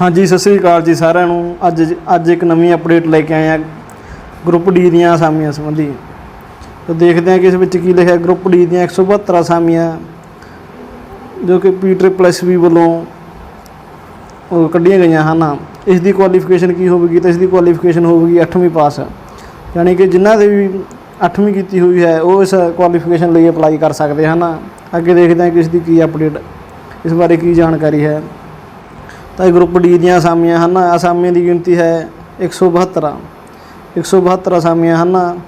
ਹਾਂਜੀ, ਸਤਿ ਸ੍ਰੀ ਅਕਾਲ ਜੀ ਸਾਰਿਆਂ ਨੂੰ। ਅੱਜ ਅੱਜ ਇੱਕ ਨਵੀਂ ਅਪਡੇਟ ਲੈ ਕੇ ਆਏ ਆ ਗਰੁੱਪ ਡੀ ਦੀਆਂ ਅਸਾਮੀਆਂ ਸੰਬੰਧੀ। ਤਾਂ ਦੇਖਦੇ ਹਾਂ ਕਿ ਇਸ ਵਿੱਚ ਕੀ ਲਿਖਿਆ। ਗਰੁੱਪ ਡੀ ਦੀਆਂ 172 ਅਸਾਮੀਆਂ ਜੋ ਕਿ ਪੀ ਟ੍ਰਿਪਲ ਐਸ ਵੀ ਵੱਲੋਂ ਕੱਢੀਆਂ ਗਈਆਂ ਹਨ। ਇਸ ਦੀ ਕੁਆਲੀਫਿਕੇਸ਼ਨ ਕੀ ਹੋਵੇਗੀ? ਤਾਂ ਇਸ ਦੀ ਕੁਆਲੀਫਿਕੇਸ਼ਨ ਹੋਵੇਗੀ 8ਵੀਂ ਪਾਸ ਯਾਨੀ ਕਿ ਜਿਨ੍ਹਾਂ ਦੇ ਵੀ 8ਵੀਂ ਕੀਤੀ ਹੋਈ ਹੈ, ਉਹ ਇਸ ਕੁਆਲੀਫਿਕੇਸ਼ਨ ਲਈ ਅਪਲਾਈ ਕਰ ਸਕਦੇ ਹਨ। ਅੱਗੇ ਦੇਖਦੇ ਹਾਂ ਕਿ ਇਸ ਦੀ ਕੀ ਅਪਡੇਟ ਇਸ ਬਾਰੇ ਕੀ ਜਾਣਕਾਰੀ ਹੈ। ਤਾਂ ਇਹ ਗਰੁੱਪ ਡੀ ਦੀਆਂ ਅਸਾਮੀਆਂ ਹਨ। ਅਸਾਮੀਆਂ ਦੀ ਗਿਣਤੀ ਹੈ 172 172 ਅਸਾਮੀਆਂ ਹਨ।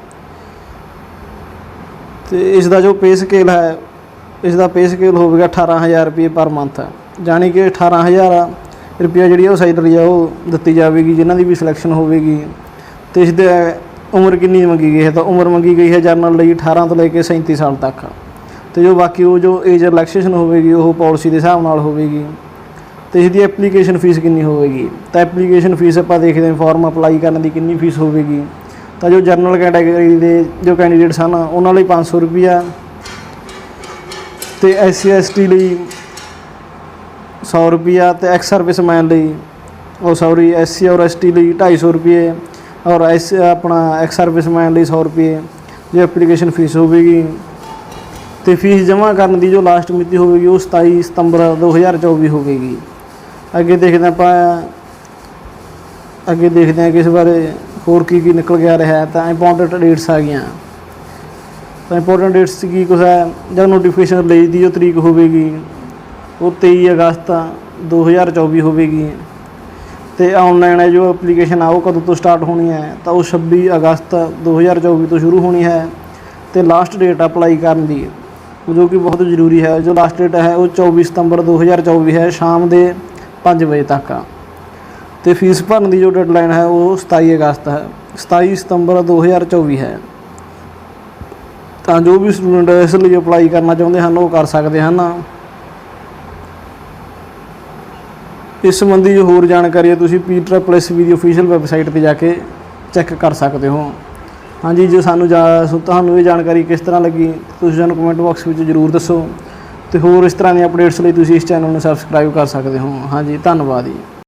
ਤੇ ਇਸ ਦਾ ਜੋ ਪੇ ਸਕੇਲ ਹੈ ਇਸ ਦਾ ਪੇ ਸਕੇਲ ਹੋਵੇਗਾ 18000 ਰੁਪਏ ਪਰ ਮੰਥ ਜਾਣੀ ਕਿ 18000 ਰੁਪਏ ਜਿਹੜੀ ਉਹ ਸੈਲਰੀ ਆ, ਉਹ ਦਿੱਤੀ ਜਾਵੇਗੀ, ਜਿਨ੍ਹਾਂ ਦੀ ਵੀ ਸਿਲੈਕਸ਼ਨ ਹੋਵੇਗੀ। ਤੇ ਇਸ ਦੇ ਉਮਰ ਕਿੰਨੀ ਮੰਗੀ ਗਈ ਹੈ? ਤਾਂ ਉਮਰ ਮੰਗੀ ਗਈ ਹੈ ਜਰਨਲ ਲਈ 18 ਤੋਂ ਲੈ ਕੇ 37 ਸਾਲ ਤੱਕ। ਤੇ ਜੋ ਬਾਕੀ ਉਹ ਜੋ ਏਜ ਰਿਲੈਕਸੇਸ਼ਨ ਹੋਵੇਗੀ, ਉਹ ਪਾਲਿਸੀ ਦੇ ਹਿਸਾਬ ਨਾਲ ਹੋਵੇਗੀ। ਤੇ ਇਸ ਦੀ ਐਪਲੀਕੇਸ਼ਨ ਫੀਸ ਕਿੰਨੀ ਹੋਵੇਗੀ? ਤਾਂ ਐਪਲੀਕੇਸ਼ਨ ਫੀਸ ਆਪਾਂ ਦੇਖਦੇ ਹਾਂ ਫਾਰਮ ਅਪਲਾਈ ਕਰਨ ਦੀ ਕਿੰਨੀ ਫੀਸ ਹੋਵੇਗੀ? ਤਾਂ ਜੋ ਜਨਰਲ ਕੈਟਾਗਰੀ ਦੇ ਜੋ ਕੈਂਡੀਡੇਟਸ ਹਨ, ਉਹਨਾਂ ਲਈ 500 ਰੁਪਿਆ ਤੇ ਐਸਸੀ ਐਸਟੀ ਲਈ 100 ਰੁਪਿਆ ਤੇ ਐਕਸ ਸਰਵਿਸਮੈਨ ਲਈ, ਉਹ ਸੌਰੀ ਐਸਸੀ ਔਰ ਐਸਟੀ ਲਈ 250 ਰੁਪਏ ਔਰ ਐਸ ਆਪਣਾ ਐਕਸ ਸਰਵਿਸਮੈਨ ਲਈ 100 ਰੁਪਏ ਜੋ ਐਪਲੀਕੇਸ਼ਨ ਫੀਸ ਹੋਵੇਗੀ, ਤੇ ਫੀਸ ਜਮ੍ਹਾਂ ਕਰਨ ਦੀ ਜੋ ਲਾਸਟ ਮਿਤੀ ਹੋਵੇਗੀ, ਉਹ 27 ਸਤੰਬਰ 2024 ਹੋਵੇਗੀ। ਅੱਗੇ ਦੇਖਦੇ ਹਾਂ ਆਪਾਂ, ਅੱਗੇ ਦੇਖਦੇ ਹਾਂ ਕਿ ਇਸ ਬਾਰੇ ਹੋਰ ਕੀ ਕੀ ਨਿਕਲ ਗਿਆ ਰਿਹਾ ਤਾਂ ਇੰਪੋਰਟੈਂਟ ਡੇਟਸ ਆ ਗਈਆਂ। ਤਾਂ ਇੰਪੋਰਟੈਂਟ ਡੇਟਸ 'ਚ ਕੀ ਕੁਛ ਹੈ ਜਦ ਨੋਟੀਫਿਕੇਸ਼ਨ ਰਿਲੀਜ਼ ਦੀ ਉਹ ਤਰੀਕ ਹੋਵੇਗੀ, ਉਹ 23 ਅਗਸਤ 2024 ਹੋਵੇਗੀ। ਤੇ ਆਨਲਾਈਨ ਹੈ ਜੋ ਐਪਲੀਕੇਸ਼ਨ ਆ, ਉਹ ਕਦੋਂ ਤੋਂ ਸਟਾਰਟ ਹੋਣੀ ਹੈ, ਤਾਂ ਉਹ 26 ਅਗਸਤ 2024 ਤੋਂ ਸ਼ੁਰੂ ਹੋਣੀ ਹੈ, ਤੇ ਲਾਸਟ ਡੇਟ ਅਪਲਾਈ ਕਰਨ ਦੀ। ਜੋ ਕਿ ਬਹੁਤ ਜ਼ਰੂਰੀ ਹੈ, ਜੋ ਲਾਸਟ ਡੇਟ ਹੈ, ਉਹ 24 ਸਤੰਬਰ 2024 ਹੈ, ਸ਼ਾਮ ਦੇ 5 ਵਜੇ ਤੱਕ ਆ। ਤੇ ਫੀਸ ਭਰਨ ਦੀ ਜੋ ਡੈਡਲਾਈਨ ਹੈ, ਉਹ 27 ਅਗਸਤ ਹੈ। 27 ਸਤੰਬਰ 2024 ਹੈ। ਤਾਂ ਜੋ ਵੀ ਸਟੂਡੈਂਟ ਇਸ ਲਈ ਅਪਲਾਈ ਕਰਨਾ ਚਾਹੁੰਦੇ ਹਨ, ਉਹ ਕਰ ਸਕਦੇ ਹਨ। ਇਸ ਸੰਬੰਧੀ ਜੋ ਹੋਰ ਜਾਣਕਾਰੀ ਹੈ, ਤੁਸੀਂ ਪੀ ਟ੍ਰਿਪਲ ਐਸ ਵੀ ਦੀ ਅਫੀਸ਼ੀਅਲ ਵੈਬਸਾਈਟ ਤੇ ਜਾ ਕੇ ਚੈੱਕ ਕਰ ਸਕਦੇ ਹੋ। ਹਾਂਜੀ, ਜੇ ਸਾਨੂੰ ਜਾ- ਤੁਹਾਨੂੰ ਇਹ ਜਾਣਕਾਰੀ ਕਿਸ ਤਰ੍ਹਾਂ ਲੱਗੀ, ਤੁਸੀਂ ਸਾਨੂੰ ਕਮੈਂਟ ਬਾਕਸ ਵਿੱਚ ਜ਼ਰੂਰ ਦੱਸੋ। ਤੇ ਹੋਰ ਇਸ ਤਰ੍ਹਾਂ ਦੀਆਂ ਅਪਡੇਟਸ ਲਈ ਤੁਸੀਂ ਇਸ ਚੈਨਲ ਨੂੰ ਸਬਸਕ੍ਰਾਈਬ ਕਰ ਸਕਦੇ ਹੋ। ਹਾਂਜੀ, ਧੰਨਵਾਦ ਜੀ।